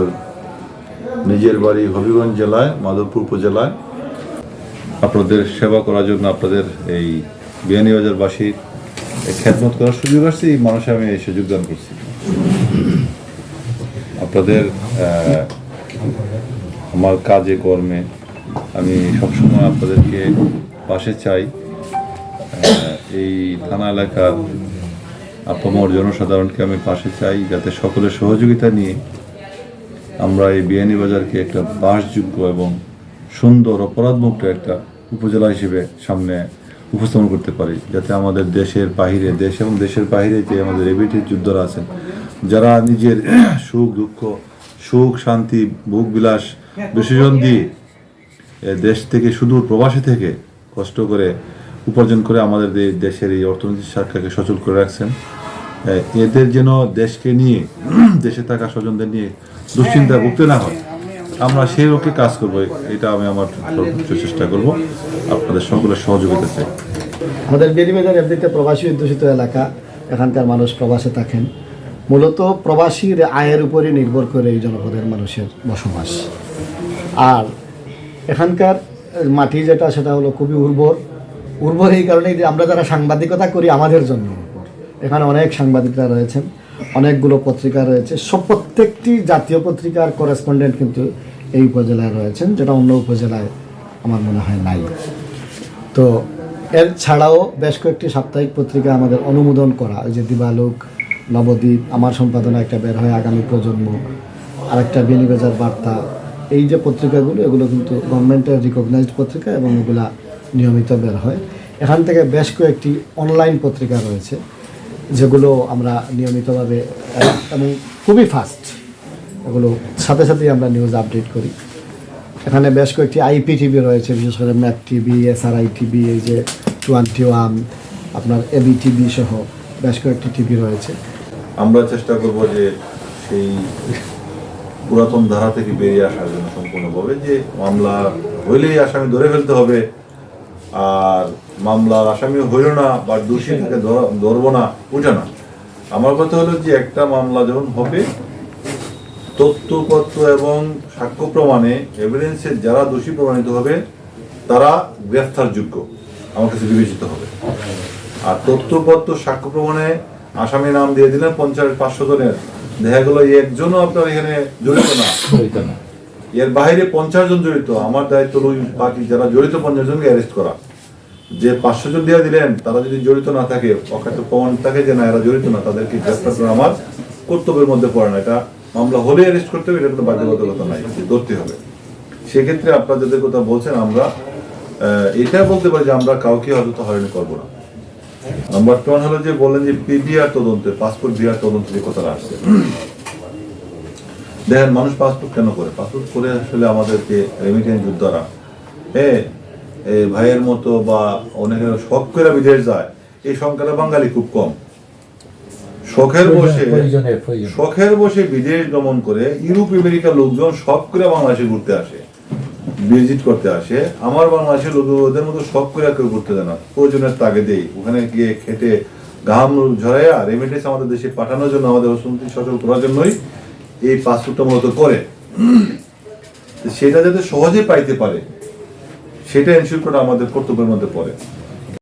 আমার নিজের বাড়ি হবিগঞ্জ জেলায়, মাধবপুর উপজেলায়। আপনাদের সেবা করার জন্য আপনাদের এই বিয়ানীবাজারবাসীর খ্যাতমত করার সুযোগ আসছে, এই মানুষে আমি এসে যোগদান করছি। আপনাদের আমার কাজে, কর্মে আমি সবসময় আপনাদেরকে পাশে চাই। এই থানা এলাকার আপামর জনসাধারণকে আমি পাশে চাই, যাতে সকলের সহযোগিতা নিয়ে আমরা এই বিয়ানীবাজারকে একটা বাসযোগ্য এবং সুন্দর অপরাধমুক্ত একটা উপজেলা হিসেবে সামনে উপস্থাপন করতে পারি, যাতে আমাদের দেশের বাহিরে, দেশ এবং দেশের বাইরে যে আমাদের রেবিটির যুদ্ধরা আছেন, যারা নিজের সুখ, দুঃখ, সুখ, শান্তি, ভোগ বিলাস বিসর্জন দিয়ে দেশ থেকে সুদূর প্রবাসী থেকে কষ্ট করে উপার্জন করে আমাদের দেশের এই অর্থনৈতিক শাখাকে সচল করে রাখছেন। এদের যেন দেশকে নিয়ে, দেশে থাকা স্বজনদের নিয়ে দুশ্চিন্তা ভুগতে না হয়। আমরা সেই লক্ষ্যে কাজ করব। এটা আমি আমার সর্বোচ্চ চেষ্টা করব। আপনাদের সকলের সহযোগিতা চাই। আমাদের বেরিবাজার এমনিতে প্রবাসী অধ্যুষিত এলাকা। এখানকার মানুষ প্রবাসে থাকেন। মূলত প্রবাসীর আয়ের উপরে নির্ভর করে এই জনপদের মানুষের বসবাস। আর এখানকার মাটি যেটা, সেটা হলো খুবই উর্বর। উর্বর এই কারণেই যে আমরা যারা সাংবাদিকতা করি, আমাদের জন্য এখানে অনেক সাংবাদিকরা রয়েছেন। অনেকগুলো পত্রিকা রয়েছে। সব প্রত্যেকটি জাতীয় পত্রিকার করেসপন্ডেন্ট কিন্তু এই উপজেলায় রয়েছেন, যেটা অন্য উপজেলায় আমার মনে হয় নাই। তো এর ছাড়াও বেশ কয়েকটি সাপ্তাহিক পত্রিকা আমাদের অনুমোদন করা, ওই যে দিবালোক, নবদ্বীপ, আমার সম্পাদনা একটা বের হয় আগামী প্রজন্ম, আরেকটা বেনিবাজার বার্তা। এই যে পত্রিকাগুলো, এগুলো কিন্তু গভর্নমেন্টের রিকগনাইজড পত্রিকা এবং এগুলা নিয়মিত বের হয়। এখান থেকে বেশ কয়েকটি অনলাইন পত্রিকা রয়েছে। যেগুলো আমরা নিয়মিতভাবে এবং খুবই ফাস্ট এগুলো সাথে সাথেই আমরা নিউজ আপডেট করি। এখানে বেশ কয়েকটি আইপি টিভি রয়েছে, বিশেষ করে ম্যাক টিভি এসআরআই টিভি এই যে টোয়েন্টি ওয়ান আপনার এবি টিভি সহ বেশ কয়েকটি টিভি রয়েছে। আমরা চেষ্টা করব যে সেই পুরাতন ধারা থেকে বেরিয়ে আসার জন্য সম্পূর্ণভাবে, যে মামলা হইলেই আসামি ধরে ফেলতে হবে আর মামলার আসামি হইল না বা দোষী থেকে ধরবো না ওটা না। আমার কথা হলো যে একটা মামলা যখন হবে, তথ্যপত্র এবং সাক্ষ্য প্রমাণে এভিডেন্সের যারা দোষী প্রমাণিত হবে, তারা গ্রেফতারযোগ্য। আমার কাছে বিবেচিত হবে। আর তথ্যপত্র, সাক্ষ্য প্রমাণে আসামি নাম দিয়ে দিলেন পঞ্চাশ, পাঁচশো জনের। দেখা গেল একজনও আপনার এখানে জড়িত না। এর বাইরে পঞ্চাশ জন জড়িত, আমার দায়িত্ব বাকি যারা জড়িত পঞ্চাশ জনকে অ্যারেস্ট করা। যে পাঁচশো জন দিয়ে দিলেন, তারা যদি জড়িত না থাকে অখাত প্রমাণ থাকে যে না, এরা জড়িত না, তাদেরকে গ্রেফতার করা আমার কর্তব্যের মধ্যে পড়ে না। এটা মামলা হলে অ্যারেস্ট করতে হবে, এটা কোনো বাধ্যবাধকতা নাই ধরতে হবে। সেক্ষেত্রে আপনারা যাদের কথা বলছেন, আমরা এটা বলতে পারি যে আমরা কাউকে হয়তো হয়রানি করব না। নাম্বার ওয়ান হলো যে বললেন যে পিবিআর তদন্তে পাসপোর্ট বিআর তদন্ত যে কথাটা আসছে। দেখেন মানুষ পাসপোর্ট কেন করে? পাসপোর্ট করে আসলে আমাদেরকে রেমিটেন্স যোদ্ধারা। হ্যাঁ এই ভাইয়ের মতো বা অনেকে শখ করে বিদেশ যায় এই সংখ্যাটা বাঙালি খুব কম। শখের বসে শখের বসে বিদেশ গমন করে ইউরোপ আমেরিকার লোকজন শখ করে বাংলাদেশে ঘুরতে আসে ভিজিট করতে আসে। আমার বাংলাদেশের লোক ওদের মতো শখ করে কেউ ঘুরতে দেয় না। প্রয়োজনের তাগিদেই ওখানে গিয়ে খেটে ঘাম ঝরাইয়া রেমিটেন্স আমাদের দেশে পাঠানোর জন্য আমাদের অর্থনীতি সচল করার জন্যই এই পাসপোর্টটা মূলত করে। সেটা যাতে সহজে পাইতে পারে, সেটা এনশিওর করা আমাদের কর্তব্যের মধ্যে পড়ে।